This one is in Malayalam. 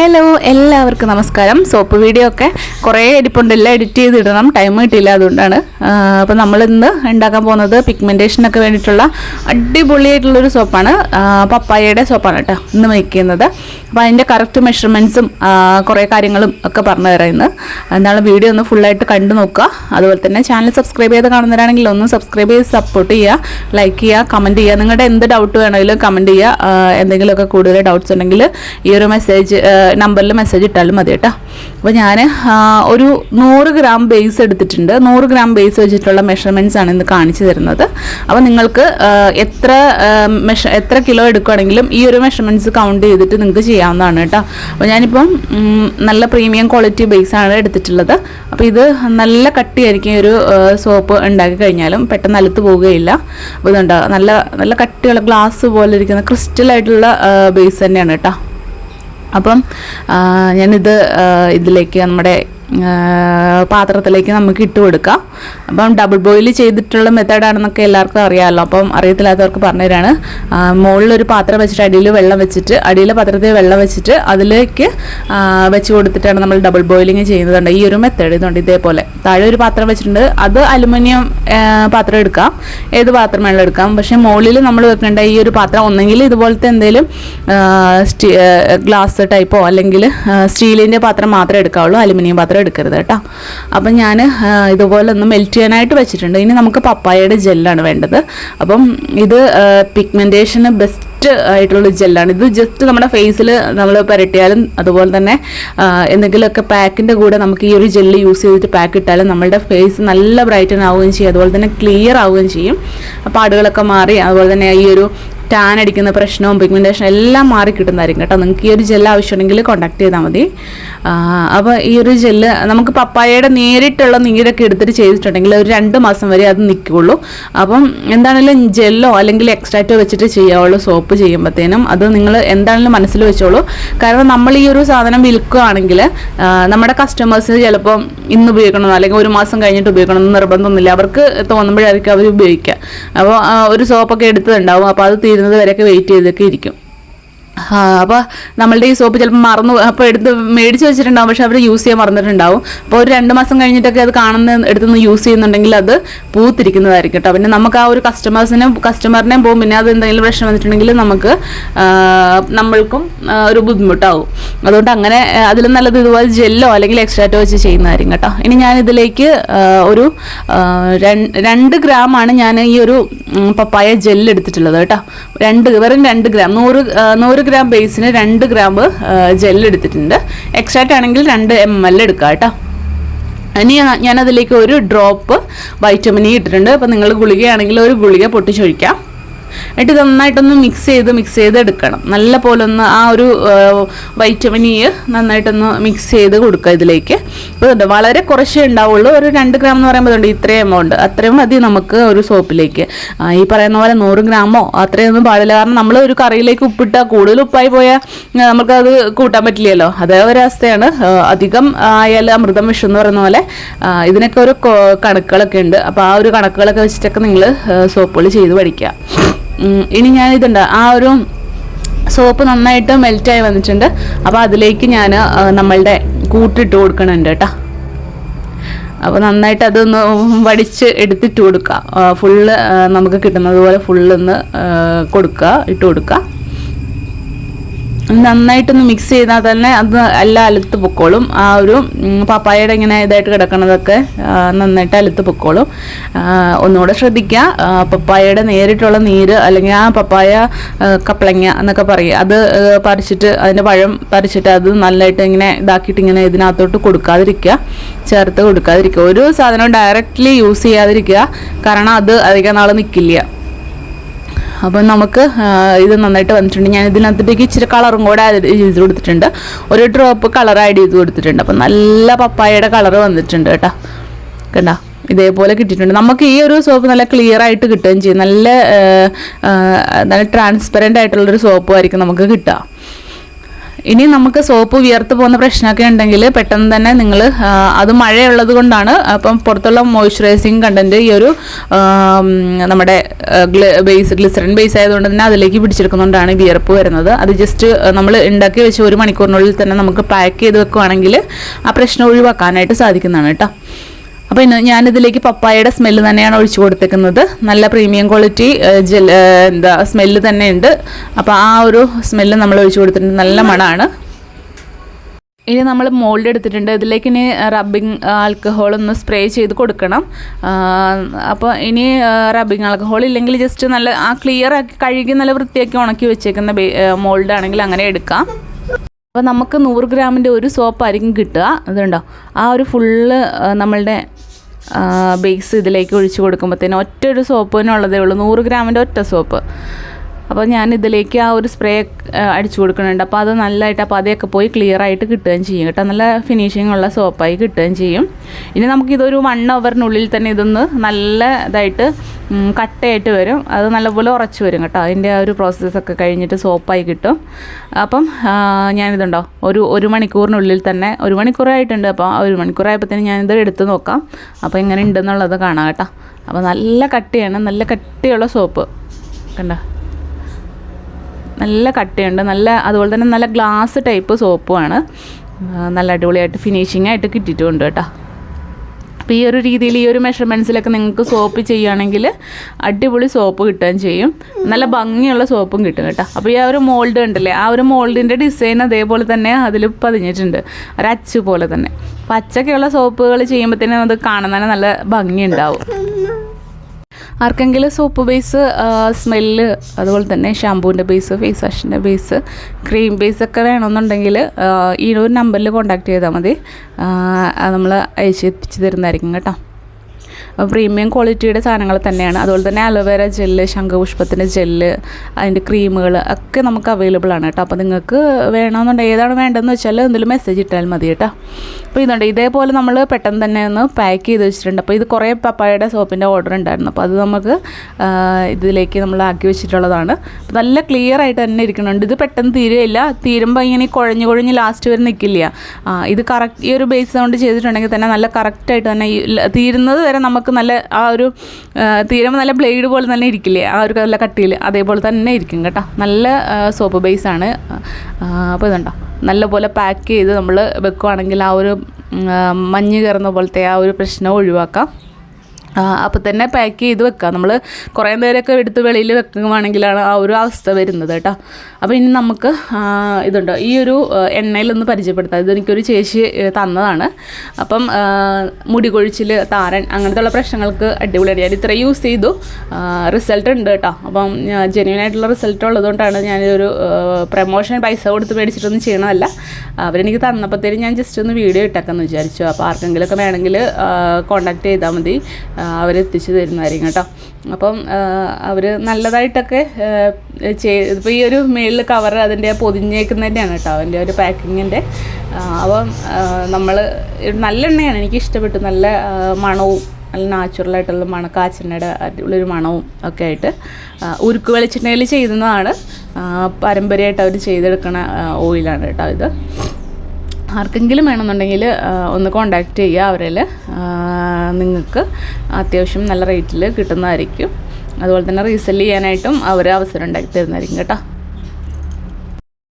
ഹലോ എല്ലാവർക്കും നമസ്കാരം. സോപ്പ് വീഡിയോ ഒക്കെ കുറേ ഇരിപ്പുണ്ട്. എല്ലാം എഡിറ്റ് ചെയ്തിടണം. ടൈം കിട്ടിയില്ല അതുകൊണ്ടാണ്. അപ്പോൾ നമ്മൾ ഇന്ന് ഉണ്ടാക്കാൻ പോകുന്നത് പിഗ്മെന്റേഷനൊക്കെ വേണ്ടിയിട്ടുള്ള അടിപൊളിയായിട്ടുള്ളൊരു സോപ്പാണ് പപ്പായയുടെ സോപ്പാണ് കേട്ടോ ഇന്ന് മേക്ക് ചെയ്യുന്നത് അപ്പോൾ അതിന്റെ കറക്റ്റ് മെഷർമെന്റ്സും കുറേ കാര്യങ്ങളും ഒക്കെ പറഞ്ഞു തരാം ഇന്ന്. എന്താണ് വീഡിയോ ഒന്ന് ഫുള്ളായിട്ട് കണ്ടു നോക്കുക. അതുപോലെ തന്നെ ചാനൽ സബ്സ്ക്രൈബ് ചെയ്ത് കാണുന്നവരാണെങ്കിൽ ഒന്ന് സബ്സ്ക്രൈബ് ചെയ്ത് സപ്പോർട്ട് ചെയ്യുക. ലൈക്ക് ചെയ്യുക കമന്റ് ചെയ്യുക. നിങ്ങളുടെ എന്ത് ഡൗട്ട് വേണമെങ്കിലും കമന്റ് ചെയ്യുക. എന്തെങ്കിലുമൊക്കെ കൂടുതൽ ഡൗട്ട്സ് ഉണ്ടെങ്കിൽ ഈ ഒരു മെസ്സേജ് നമ്പറിൽ മെസ്സേജ് ഇട്ടാലും മതി കേട്ടോ. അപ്പോൾ ഞാൻ ഒരു നൂറ് ഗ്രാം ബേസ് എടുത്തിട്ടുണ്ട്. നൂറ് ഗ്രാം ബേസ് വെച്ചിട്ടുള്ള മെഷർമെന്റ്സ് ആണ് ഇന്ന് കാണിച്ചു തരുന്നത്. അപ്പോൾ നിങ്ങൾക്ക് എത്ര മെഷ എത്ര കിലോ എടുക്കുകയാണെങ്കിലും ഈ ഒരു മെഷർമെന്റ്സ് കൗണ്ട് ചെയ്തിട്ട് നിങ്ങൾക്ക് ചെയ്യാവുന്നതാണ് കേട്ടോ. അപ്പോൾ ഞാനിപ്പം നല്ല പ്രീമിയം ക്വാളിറ്റി ബേസ് ആണ് എടുത്തിട്ടുള്ളത്. അപ്പോൾ ഇത് നല്ല കട്ടിയായിരിക്കും ഒരു സോപ്പ് ഉണ്ടാക്കി കഴിഞ്ഞാലും പെട്ടെന്ന് അലുത്ത് പോവുകയില്ല. അപ്പോൾ ഇതുണ്ടാകും നല്ല നല്ല കട്ടിയുള്ള ഗ്ലാസ് പോലെ ഇരിക്കുന്ന ക്രിസ്റ്റലായിട്ടുള്ള ബേസ് തന്നെയാണ് കേട്ടോ. അപ്പം ഞാനിത് ഇതിലേക്ക് നമ്മുടെ പാത്രത്തിലേക്ക് നമുക്ക് ഇട്ട് കൊടുക്കാം. അപ്പം ഡബിൾ ബോയിൽ ചെയ്തിട്ടുള്ള മെത്തേഡാണെന്നൊക്കെ എല്ലാവർക്കും അറിയാമല്ലോ അപ്പം അറിയത്തില്ലാത്തവർക്ക് പറഞ്ഞുതരാണ് മുകളിലൊരു പാത്രം വെച്ചിട്ട് അടിയിൽ വെള്ളം വെച്ചിട്ട് അടിയിലെ പാത്രത്തിൽ വെള്ളം വെച്ചിട്ട് അതിലേക്ക് വെച്ച് കൊടുത്തിട്ടാണ് നമ്മൾ ഡബിൾ ബോയിലിംഗ് ചെയ്യുന്നതുണ്ട് ഈ ഒരു മെത്തേഡ് ഇതുണ്ട് ഇതേപോലെ. താഴെ ഒരു പാത്രം വെച്ചിട്ടുണ്ട്. അത് അലുമിനിയം പാത്രം എടുക്കാം. ഏത് പാത്രം വേണം എടുക്കാം. പക്ഷേ മുകളിൽ നമ്മൾ വെക്കേണ്ട ഈ ഒരു പാത്രം ഒന്നെങ്കിൽ ഇതുപോലത്തെ എന്തെങ്കിലും ഗ്ലാസ് ടൈപ്പോ അല്ലെങ്കിൽ സ്റ്റീലിന്റെ പാത്രം മാത്രമേ എടുക്കാവുള്ളൂ. അലുമിനിയം പാത്രം എടുക്കരുത് കേട്ടോ. അപ്പം ഞാൻ ഇതുപോലെ ഒന്ന് മെൽറ്റ് ചെയ്യാനായിട്ട് വെച്ചിട്ടുണ്ട്. ഇനി നമുക്ക് പപ്പായയുടെ ജെല്ലാണ് വേണ്ടത്. അപ്പം ഇത് പിഗ്മെന്റേഷന് ബെസ്റ്റ് ആയിട്ടുള്ള ജെല്ലാണ് ഇത് ജസ്റ്റ് നമ്മുടെ ഫേസിൽ നമ്മൾ പുരട്ടിയാലും അതുപോലെ തന്നെ എന്തെങ്കിലുമൊക്കെ പാക്കിന്റെ കൂടെ നമുക്ക് ഈ ഒരു ജെല്ല് യൂസ് ചെയ്തിട്ട് പാക്ക് ഇട്ടാലും നമ്മുടെ ഫേസ് നല്ല ബ്രൈറ്റൻ ആവുകയും ചെയ്യും. അതുപോലെ തന്നെ ക്ലിയർ ആവുകയും ചെയ്യും. പാടുകളൊക്കെ മാറി അതുപോലെ തന്നെ ഈ ഒരു ടാൻ അടിക്കുന്ന പ്രശ്നവും പിഗ്മെന്റേഷൻ എല്ലാം മാറി കിട്ടുന്നതായിരിക്കും കേട്ടോ. നിങ്ങൾക്ക് ഈ ഒരു ജെല്ല് ആവശ്യമുണ്ടെങ്കിൽ കോൺടാക്ട് ചെയ്താൽ മതി. അപ്പോൾ ഈ ഒരു ജെല്ല് നമുക്ക് പപ്പായയുടെ നേരിട്ടുള്ള നീരൊക്കെ എടുത്തിട്ട് ചെയ്തിട്ടുണ്ടെങ്കിൽ ഒരു രണ്ട് മാസം വരെ അത് നിൽക്കുകയുള്ളൂ. അപ്പം എന്താണെങ്കിലും ജെല്ലോ അല്ലെങ്കിൽ എക്സ്ട്രാറ്റോ വെച്ചിട്ട് ചെയ്യാവുള്ളൂ സോപ്പ് ചെയ്യുമ്പോഴത്തേനും അത് നിങ്ങൾ എന്താണെങ്കിലും മനസ്സിൽ വെച്ചോളൂ. കാരണം നമ്മൾ ഈ ഒരു സാധനം വിൽക്കുകയാണെങ്കിൽ നമ്മുടെ കസ്റ്റമേഴ്സ് ചിലപ്പോൾ ഇന്ന് ഉപയോഗിക്കണമെന്നോ അല്ലെങ്കിൽ ഒരു മാസം കഴിഞ്ഞിട്ട് ഉപയോഗിക്കണമെന്ന് നിർബന്ധമൊന്നുമില്ല. അവർക്ക് തോന്നുമ്പോഴായിരിക്കും അവർ ഉപയോഗിക്കുക. അപ്പോൾ ഒരു സോപ്പൊക്കെ എടുത്തിട്ടുണ്ടാവും അപ്പോൾ അത് തീരുന്നത് വരെയൊക്കെ വെയിറ്റ് ചെയ്തൊക്കെ ഇരിക്കും. അപ്പോൾ നമ്മളുടെ ഈ സോപ്പ് ചിലപ്പോൾ മറന്നു അപ്പോൾ എടുത്ത് മേടിച്ച് വെച്ചിട്ടുണ്ടാവും പക്ഷെ അവർ യൂസ് ചെയ്യാൻ മറന്നിട്ടുണ്ടാവും. അപ്പോൾ ഒരു രണ്ട് മാസം കഴിഞ്ഞിട്ടൊക്കെ അത് കാണുന്ന എടുത്തുനിന്ന് യൂസ് ചെയ്യുന്നുണ്ടെങ്കിൽ അത് പൂത്തിരിക്കുന്നതായിരിക്കും കേട്ടോ. പിന്നെ നമുക്ക് ആ ഒരു കസ്റ്റമേഴ്സിനെ കസ്റ്റമറിനെ പോകും. പിന്നെ അത് എന്തെങ്കിലും പ്രശ്നം വന്നിട്ടുണ്ടെങ്കിൽ നമുക്ക് നമ്മൾക്കും ഒരു ബുദ്ധിമുട്ടാവും. അതുകൊണ്ട് അങ്ങനെ അതിലും നല്ലത് ഇതുപോലെ ജെല്ലോ അല്ലെങ്കിൽ എക്സ്ട്രാറ്റോ വെച്ച് ചെയ്യുന്നതായിരിക്കും കേട്ടോ. ഇനി ഞാൻ ഇതിലേക്ക് ഒരു രണ്ട് ഗ്രാമാണ് ഞാൻ ഈ ഒരു പപ്പായ ജെല്ല് എടുത്തിട്ടുള്ളത് കേട്ടോ. രണ്ട് വെറും രണ്ട് ഗ്രാം നൂറ് നൂറ് ഗ്രാം ബേസിന് രണ്ട് ഗ്രാം ജെൽ എടുത്തിട്ടുണ്ട്. ആണെങ്കിൽ രണ്ട് എം എൽ എടുക്കാം കേട്ടോ. ഇനി ഞാനതിലേക്ക് ഒരു ഡ്രോപ്പ് വൈറ്റമിനി ഇട്ടിട്ടുണ്ട്. അപ്പോൾ നിങ്ങൾ ഗുളികയാണെങ്കിൽ ഒരു ഗുളിക പൊട്ടിച്ചൊഴിക്കാം. എന്നിട്ട് നന്നായിട്ടൊന്ന് മിക്സ് ചെയ്ത് മിക്സ് ചെയ്ത് എടുക്കണം. നല്ല പോലെ ഒന്ന് ആ ഒരു വൈറ്റമിൻ ഇ നന്നായിട്ടൊന്ന് മിക്സ് ചെയ്ത് കൊടുക്കുക ഇതിലേക്ക്. ഇതുണ്ട് വളരെ കുറച്ചേ ഉണ്ടാവുള്ളൂ. ഒരു രണ്ട് ഗ്രാം എന്ന് പറയുമ്പോൾ ഉണ്ട് ഇത്രയും എമൗണ്ട് അത്രയും മതി നമുക്ക് ഒരു സോപ്പിലേക്ക്. ഈ പറയുന്ന പോലെ നൂറ് ഗ്രാമോ അത്രയൊന്നും പാടില്ല. കാരണം നമ്മൾ ഒരു കറിയിലേക്ക് ഉപ്പിട്ടാൽ കൂടുതൽ ഉപ്പായി പോയാൽ നമുക്കത് കൂട്ടാൻ പറ്റില്ലല്ലോ. അതേ ഒരവസ്ഥയാണ് അധികം ആയാൽ അമൃതം വിഷം എന്ന് പറയുന്ന പോലെ ഇതിനൊക്കെ ഒരു കണക്കുകളൊക്കെ ഉണ്ട്. അപ്പോൾ ആ ഒരു കണക്കുകളൊക്കെ വെച്ചിട്ടൊക്കെ നിങ്ങൾ സോപ്പുകൾ ചെയ്ത് പഠിക്കുക. ഇനി ഞാൻ ഇതുണ്ട്. ആ ഒരു സോപ്പ് നന്നായിട്ട് മെൽറ്റായി വന്നിട്ടുണ്ട്. അപ്പോൾ അതിലേക്ക് ഞാൻ നമ്മളുടെ കൂട്ടിട്ട് കൊടുക്കണുണ്ട് കേട്ടോ. അപ്പോൾ നന്നായിട്ട് അതൊന്ന് വടിച്ച് എടുത്തിട്ട് കൊടുക്കുക ഫുള്ള് നമുക്ക് കിട്ടുന്നത് പോലെ ഫുള്ളൊന്ന് കൊടുക്കുക ഇട്ട് കൊടുക്കുക നന്നായിട്ടൊന്ന് മിക്സ് ചെയ്താൽ തന്നെ അത് എല്ലാം അലുത്ത് പൊക്കോളും. ആ ഒരു പപ്പായയുടെ ഇങ്ങനെ ഇതായിട്ട് കിടക്കണതൊക്കെ നന്നായിട്ട് അലുത്ത് പൊക്കോളും. ഒന്നുകൂടെ ശ്രദ്ധിക്കുക. പപ്പായയുടെ നേരിട്ടുള്ള നീര് അല്ലെങ്കിൽ ആ പപ്പായ കപ്പളങ്ങ എന്നൊക്കെ പറയും. അത് പറിച്ചിട്ട് അതിന്റെ പഴം പറിച്ചിട്ട് അത് നല്ലതായിട്ട് ഇങ്ങനെ ഇതാക്കിയിട്ട് ഇങ്ങനെ ഇതിനകത്തോട്ട് കൊടുക്കാതിരിക്കുക. ചേർത്ത് കൊടുക്കാതിരിക്കുക. ഒരു സാധനം ഡയറക്റ്റ്ലി യൂസ് ചെയ്യാതിരിക്കുക. കാരണം അത് അധികം നാൾ നിൽക്കില്ല അപ്പം നമുക്ക് ഇത് നന്നായിട്ട് വന്നിട്ടുണ്ട്. ഞാൻ ഇതിനകത്തേക്ക് ഇച്ചിരി കളറും കൂടെ ആഡ് ചെയ്ത് കൊടുത്തിട്ടുണ്ട്. ഒരു ഡ്രോപ്പ് കളർ ആഡ് ചെയ്ത് കൊടുത്തിട്ടുണ്ട്. അപ്പം നല്ല പപ്പായയുടെ കളർ വന്നിട്ടുണ്ട് കേട്ടോ. കണ്ട? ഇതേപോലെ കിട്ടിയിട്ടുണ്ട്. നമുക്ക് ഈ ഒരു സോപ്പ് നല്ല ക്ലിയർ ആയിട്ട് കിട്ടുകയും ചെയ്യും. നല്ല നല്ല ട്രാൻസ്പെറന്റ് ആയിട്ടുള്ളൊരു സോപ്പ് ആയിരിക്കും നമുക്ക് കിട്ടുക. ഇനി നമുക്ക് സോപ്പ് വിയർത്ത് പോകുന്ന പ്രശ്നമൊക്കെ ഉണ്ടെങ്കിൽ പെട്ടെന്ന് തന്നെ നിങ്ങൾ അത് മഴയുള്ളത് കൊണ്ടാണ് അപ്പം പുറത്തുള്ള മോയ്സ്ചറൈസിങ് കണ്ടന്റ് ഈ ഒരു നമ്മുടെ ബേസ് ഗ്ലിസറിൻ ബേസ് ആയതുകൊണ്ട് തന്നെ അതിലേക്ക് പിടിച്ചെടുക്കുന്നതുകൊണ്ടാണ് വിയർപ്പ് വരുന്നത്. അത് ജസ്റ്റ് നമ്മൾ ഉണ്ടാക്കി വെച്ച് ഒരു മണിക്കൂറിനുള്ളിൽ തന്നെ നമുക്ക് പാക്ക് ചെയ്ത് വെക്കുവാണെങ്കിൽ ആ പ്രശ്നം ഒഴിവാക്കാനായിട്ട് സാധിക്കുന്നതാണ് കേട്ടോ. അപ്പോൾ ഞാനിതിലേക്ക് പപ്പായയുടെ സ്മെല്ല് തന്നെയാണ് ഒഴിച്ചു കൊടുത്തേക്കുന്നത്. നല്ല പ്രീമിയം ക്വാളിറ്റി ജെൽ എന്താ സ്മെല്ല് തന്നെ ഉണ്ട് അപ്പോൾ ആ ഒരു സ്മെല്ല് നമ്മൾ ഒഴിച്ചു കൊടുത്തിട്ടുണ്ട്. നല്ല മണമാണ് ഇനി നമ്മൾ മോൾഡ് എടുത്തിട്ടുണ്ട്. ഇതിലേക്ക് ഇനി റബ്ബിങ് ആൽക്കഹോൾ ഒന്ന് സ്പ്രേ ചെയ്ത് കൊടുക്കണം. അപ്പോൾ ഇനി റബ്ബിങ് ആൽക്കഹോൾ ഇല്ലെങ്കിൽ ജസ്റ്റ് നല്ല ആ ക്ലിയർ ആക്കി കഴുകി നല്ല വൃത്തിയാക്കി ഉണക്കി വെച്ചേക്കുന്ന മോൾഡ് ആണെങ്കിൽ അങ്ങനെ എടുക്കാം. അപ്പോൾ നമുക്ക് നൂറ് ഗ്രാമിന്റെ ഒരു സോപ്പായിരിക്കും കിട്ടുക. അതുണ്ടോ? ആ ഒരു ഫുള്ള് നമ്മളുടെ ബേസ് ഇതിലേക്ക് ഒഴിച്ച് കൊടുക്കുമ്പോഴത്തേനും ഒറ്റ ഒരു സോപ്പ് തന്നെ ഉള്ളതേ ഉള്ളൂ. നൂറ് ഗ്രാമിന്റെ ഒറ്റ സോപ്പ്. അപ്പോൾ ഞാൻ ഇതിലേക്ക് ആ ഒരു സ്പ്രേ അടിച്ചു കൊടുക്കുന്നുണ്ട്. അപ്പോൾ അത് നല്ലതായിട്ട് അപ്പോൾ അതൊക്കെ പോയി ക്ലിയർ ആയിട്ട് കിട്ടുകയും ചെയ്യും കേട്ടോ. നല്ല ഫിനിഷിംഗ് ഉള്ള സോപ്പായി കിട്ടുകയും ചെയ്യും. ഇനി നമുക്കിതൊരു വൺ അവറിനുള്ളിൽ തന്നെ ഇതൊന്ന് നല്ല ഇതായിട്ട് കട്ടയായിട്ട് വരും. അത് നല്ലപോലെ ഉറച്ചു വരും കേട്ടോ. അതിന്റെ ആ ഒരു പ്രോസസ്സൊക്കെ കഴിഞ്ഞിട്ട് സോപ്പായി കിട്ടും. അപ്പം ഞാനിതുണ്ടോ ഒരു ഒരു മണിക്കൂറിനുള്ളിൽ തന്നെ ഒരു മണിക്കൂറായിട്ടുണ്ട് അപ്പോൾ ഒരു മണിക്കൂറായപ്പോഴത്തേനും ഞാനിത് എടുത്ത് നോക്കാം. അപ്പോൾ എങ്ങനെ ഉണ്ടെന്നുള്ളത് കാണാം കേട്ടോ. അപ്പോൾ നല്ല കട്ടിയാണ് നല്ല കട്ടിയുള്ള സോപ്പ് കണ്ടോ? നല്ല കട്ടിയുണ്ട് നല്ല അതുപോലെ തന്നെ നല്ല ഗ്ലാസ് ടൈപ്പ് സോപ്പുമാണ്. നല്ല അടിപൊളിയായിട്ട് ഫിനിഷിംഗ് ആയിട്ട് കിട്ടിയിട്ടുമുണ്ട് കേട്ടോ. അപ്പോൾ ഈ ഒരു രീതിയിൽ ഈ ഒരു മെഷർമെന്റ്സിലൊക്കെ നിങ്ങൾക്ക് സോപ്പ് ചെയ്യുകയാണെങ്കിൽ അടിപൊളി സോപ്പ് കിട്ടുകയും ചെയ്യും. നല്ല ഭംഗിയുള്ള സോപ്പും കിട്ടും കേട്ടോ. അപ്പോൾ ഈ ആ ഒരു മോൾഡ് ഉണ്ടല്ലേ ആ ഒരു മോൾഡിന്റെ ഡിസൈൻ അതേപോലെ തന്നെ അതിൽ പതിഞ്ഞിട്ടുണ്ട്. ഒരു അച്ച് പോലെ തന്നെ. പച്ചക്കുള്ള സോപ്പുകൾ ചെയ്യുമ്പോഴത്തേനും അത് കാണുന്നതിന് നല്ല ഭംഗിയുണ്ടാവും. ആർക്കെങ്കിലും സോപ്പ് ബേസ് സ്മെല്ല് അതുപോലെ തന്നെ ഷാമ്പൂവിന്റെ ബേസ് ഫേസ് വാഷിന്റെ ബേസ് ക്രീം ബേസ് ഒക്കെ വേണമെന്നുണ്ടെങ്കിൽ ഈ ഒരു നമ്പറിൽ കോൺടാക്ട് ചെയ്താൽ മതി. നമ്മൾ അയച്ച് എത്തിച്ച് തരുന്നതായിരിക്കും കേട്ടോ. പ്രീമിയം ക്വാളിറ്റിയുടെ സാധനങ്ങൾ തന്നെയാണ്. അതുപോലെ തന്നെ അലോവേര ജെല്ല് ശംഖുപുഷ്പത്തിന്റെ ജെല്ല് അതിന്റെ ക്രീമുകൾ ഒക്കെ നമുക്ക് അവൈലബിൾ ആണ് കേട്ടോ. അപ്പോൾ നിങ്ങൾക്ക് വേണമെന്നുണ്ടെങ്കിൽ ഏതാണ് വേണ്ടതെന്ന് വെച്ചാൽ എന്തെങ്കിലും മെസ്സേജ് ഇട്ടാൽ മതി കേട്ടോ. അപ്പോൾ ഇതുണ്ട് ഇതേപോലെ നമ്മൾ പെട്ടെന്ന് തന്നെ ഒന്ന് പാക്ക് ചെയ്ത് വെച്ചിട്ടുണ്ട്. അപ്പോൾ ഇത് കുറേ പപ്പായയുടെ സോപ്പിന്റെ ഓർഡർ ഉണ്ടായിരുന്നു. അപ്പോൾ അത് നമുക്ക് ഇതിലേക്ക് നമ്മൾ ആക്കി വെച്ചിട്ടുള്ളതാണ്. അപ്പോൾ നല്ല ക്ലിയർ ആയിട്ട് തന്നെ ഇരിക്കുന്നുണ്ട്. ഇത് പെട്ടെന്ന് തീരുകയില്ല. തീരുമ്പോൾ ഇങ്ങനെ കുഴഞ്ഞു കുഴഞ്ഞ് ലാസ്റ്റ് വരെ നിൽക്കില്ല ഇത് കറക്റ്റ് ഈ ഒരു ബേസ് കൊണ്ട് ചെയ്തിട്ടുണ്ടെങ്കിൽ തന്നെ നല്ല കറക്റ്റായിട്ട് തന്നെ തീരുന്നത് വരെ നമുക്ക് നല്ല ആ ഒരു തീരം നല്ല ബ്ലേഡ് പോലെ തന്നെ ഇരിക്കില്ലേ? ആ ഒരു നല്ല കട്ടിയിൽ അതേപോലെ തന്നെ ഇരിക്കും കേട്ടോ. നല്ല സോപ്പ് ബേസാണ് അപ്പോൾ ഇതുണ്ടോ? നല്ലപോലെ പാക്ക് ചെയ്ത് നമ്മൾ വെക്കുവാണെങ്കിൽ ആ ഒരു മഞ്ഞ് കയറുന്ന പോലത്തെ ആ ഒരു പ്രശ്നം ഒഴിവാക്കാം. അപ്പോൾ തന്നെ പാക്ക് ചെയ്ത് വെക്കുക നമ്മൾ കുറേ നേരമൊക്കെ എടുത്ത് വെളിയിൽ വെക്കുകയാണെങ്കിലാണ് ആ ഒരു അവസ്ഥ വരുന്നത് കേട്ടോ. അപ്പോൾ ഇനി നമുക്ക് ഇതുണ്ട് ഈ ഒരു എണ്ണയിൽ എണ്ണയിലൊന്ന് പരിചയപ്പെടുത്താം. ഇതെനിക്കൊരു ചേച്ചി തന്നതാണ്. അപ്പം മുടി കൊഴിച്ചിൽ താരൻ അങ്ങനത്തെ ഉള്ള പ്രശ്നങ്ങൾക്ക് അടിപൊളിയാണ്. ഞാൻ ഇത്ര യൂസ് ചെയ്തു. റിസൾട്ട് ഉണ്ട് കേട്ടോ. അപ്പം ജെന്യൂൻ ആയിട്ടുള്ള റിസൾട്ട് ഉള്ളതുകൊണ്ടാണ് ഞാനൊരു പ്രൊമോഷൻ പൈസ കൊടുത്ത് മേടിച്ചിട്ടൊന്നും ചെയ്യണമല്ല അവരെനിക്ക് തന്നപ്പോഴത്തേനും ഞാൻ ജസ്റ്റ് ഒന്ന് വീഡിയോ ഇട്ടേക്കെന്ന് വിചാരിച്ചു. അപ്പോൾ ആർക്കെങ്കിലുമൊക്കെ വേണമെങ്കിൽ കോണ്ടാക്ട് ചെയ്താൽ മതി. അവരെത്തിച്ച് തരുന്നതായിരിക്കും കേട്ടോ. അപ്പം അവർ നല്ലതായിട്ടൊക്കെ ചെയ് ഇപ്പോൾ ഈ ഒരു മേളിൽ കവർ അതിന്റെ പൊതിഞ്ഞേക്കുന്നതിന്റെയാണ് കേട്ടോ അതിന്റെ ഒരു പാക്കിങ്ങിന്റെ അപ്പം നമ്മൾ നല്ല എണ്ണയാണ് എനിക്ക് ഇഷ്ടപ്പെട്ടു. നല്ല മണവും നല്ല നാച്ചുറലായിട്ടുള്ള മണ കാച്ചെണ്ണയുടെ ഉള്ളൊരു മണവും ഒക്കെ ആയിട്ട് ഉരുക്ക് വെളിച്ചെണ്ണയിൽ ചെയ്യുന്നതാണ് പാരമ്പര്യമായിട്ട് അവർ ചെയ്തെടുക്കുന്ന ഓയിലാണ് കേട്ടോ ഇത്. ആർക്കെങ്കിലും വേണമെന്നുണ്ടെങ്കിൽ ഒന്ന് കോണ്ടാക്ട് ചെയ്യുക അവരിൽ. നിങ്ങൾക്ക് അത്യാവശ്യം നല്ല റേറ്റിൽ കിട്ടുന്നതായിരിക്കും. അതുപോലെ തന്നെ റീസെൽ ചെയ്യാനായിട്ടും അവർ അവസരം ഉണ്ടാക്കി തരുന്നതായിരിക്കും കേട്ടോ.